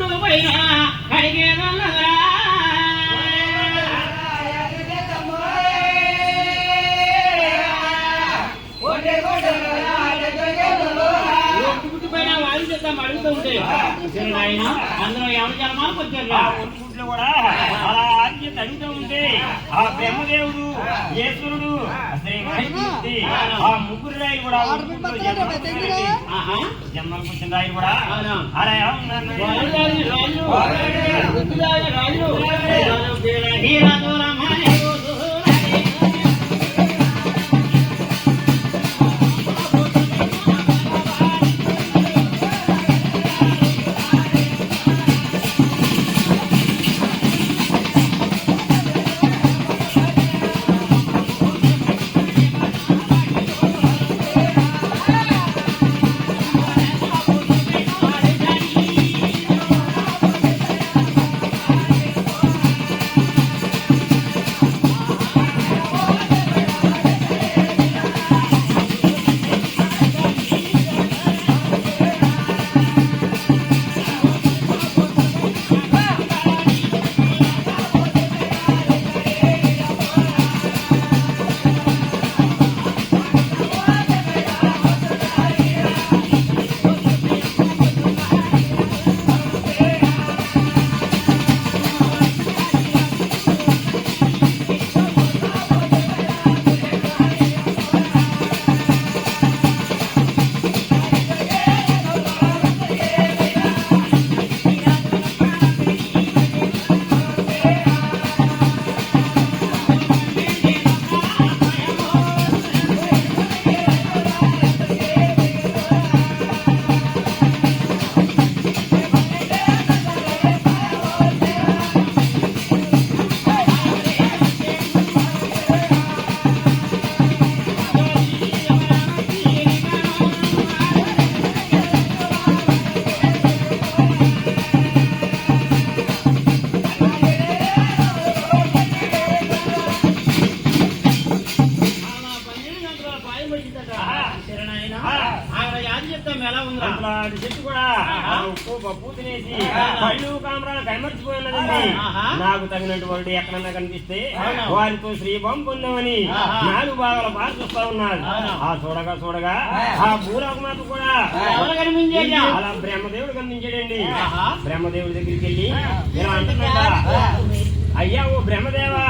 కొట్టు పైన కడిగేదన్నరా అడుగుతూ ఉంటే సరే అందులో ఎవరి జన్మాలకు కొంచెం ఒంటిగుట్లో కూడా అలా ఆజ్ఞ ఉంటే ఆ బ్రహ్మదేవుడు ఈశ్వరుడు ఆ ముగ్గురు రాయలు కూడా జన్మలకు వచ్చిన రాయలు కూడా. అలా అందులో అది చెట్టు కూడా ఉప్పు పప్పు తినేసి కామరాలు. నాకు తగినటువంటి ఎక్కడన్నా కనిపిస్తే. వారితో శ్రీభం పొందామని. నాలుగు భాగాల బాగా చూస్తా అవునా. ఆ చూడగా చూడగా ఆ. భూలోకమాత కూడా కనిపించేదా? అలా బ్రహ్మదేవుడు కనిపించాడండి. బ్రహ్మదేవుడి దగ్గరికి వెళ్ళి ఇలా అయ్యా ఓ బ్రహ్మదేవా!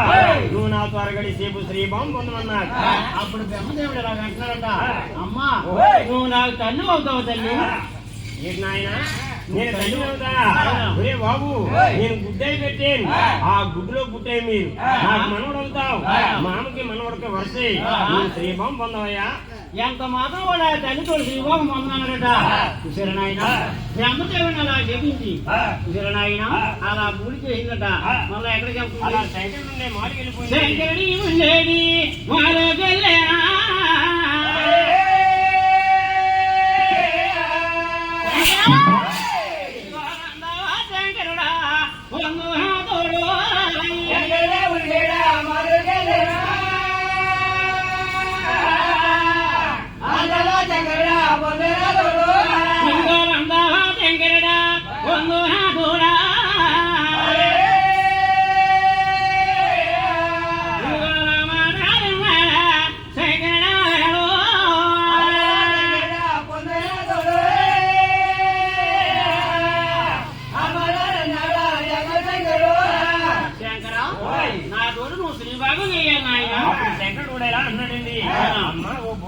నువ్వు నా త్వరగడి సేపు శ్రీభం పొందమన్నాడు అప్పుడు బ్రహ్మదేవుడు ఇలా అంటున్నాడట? అమ్మా. నువ్వు నాకు తల్లి అవుతావు తల్లి. ఏంటి నాయన? నేను తల్లి అవుతా. ఒరే బాబు నేను గుడ్డై పెట్టాను. ఆ. గుడ్డులో పుట్టే మీరు. నాకు మనవడు అవుతావు. మామకి మనవడికి వరసే. నువ్వు శ్రీభం పొందవయ్యా ఎంత మాత్రం వాడు ఆ. తల్లితో శ్రీభోగం పొందన్నాడట చూసారా నాయన బ్రహ్మదేవుని అలా జపించి చూసారా నాయన అలా పూడి చేసిందట. మళ్ళీ ఎక్కడికి వెళ్తుంది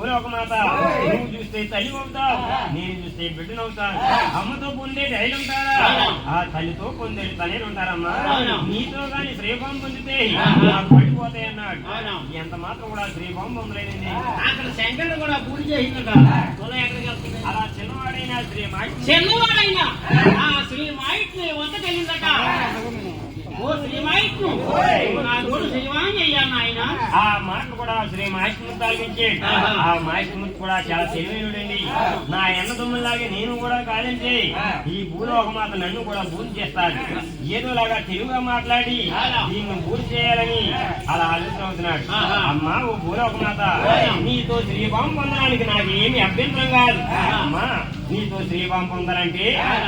ఓ భూలోక మాత నువ్వు చూస్తే తల్లి అవుతావు. నేను చూస్తే బిడ్డను అవుతాను. అమ్మతో పొందేది ఐదు ఉంటారా? ఆ. తల్లితో పొందేది తల్లి ఉంటారమ్మా. నీతో గాని శ్రీభావం పొందితే. నాకు పడిపోతాయి అన్నాడు. ఎంత మాత్రం కూడా శ్రీభావం పొందలేదండి. అక్కడ శంకరుడు కూడా పూజ చేసిందట అలా చిన్నవాడైన శ్రీ మాకి చెన్నవాడైనా? ఆ. శ్రీ మాయిట్ని వద్దకెళ్ళిందట ఓ ఆ మనకు కూడా శ్రీ మహేశ్వరు తాగించాడు ఆ మహేశ్వరు కూడా చాలా తెలివైనడండి నా ఎన్న దుమ్ములాగే నేను కూడా కాదండి. ఈ భూలోక మాత నన్ను కూడా పూజ చేస్తాను ఏదోలాగా తెలుగుగా మాట్లాడి దీన్ని పూజ చేయాలని అలా ఆలోచనవుతున్నాడు అమ్మా ఓ భూలోక మాత నీతో శ్రీభావం పొందడానికి నాకు ఏమి అభ్యంతరం కాదు. అమ్మా నీతో శ్రీవాం పొందాలంటే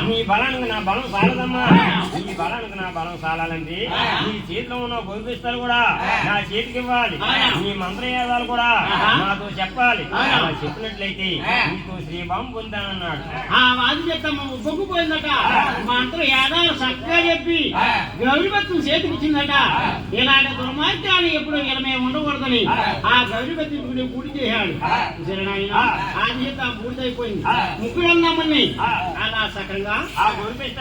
నీ బలానికి నా బలం సాలదమ్మా. నీ బలానికి నా బలం సాలాలంటే నీ చేతిలో ఉన్న గొలిపిస్తారు కూడా నా చేతికి ఇవ్వాలి. నీ మంత్రయాదాలు కూడా నాతో చెప్పాలి. అలా చెప్పినట్లయితే నీతో శ్రీవాం పొందానన్నాడు. ఆ వాది చెప్తాము? బొగ్గుపోయిందట. మా అంతా ఏడాది చక్కగా చెప్పి గౌరీభక్తులు చేతికి ఇచ్చిందట ఇలాంటి దుర్మార్గాలు ఎప్పుడు ఇలా మేము ఉండకూడదని ఆ. గౌరీభక్తులు పూర్తి చేశాడు. చూసారా నాయన? ఆ. చేత పూర్తి అయిపోయింది ముగ్గురు అన్నామని అలా సక్రంగా ఆ గొలిపిస్తారు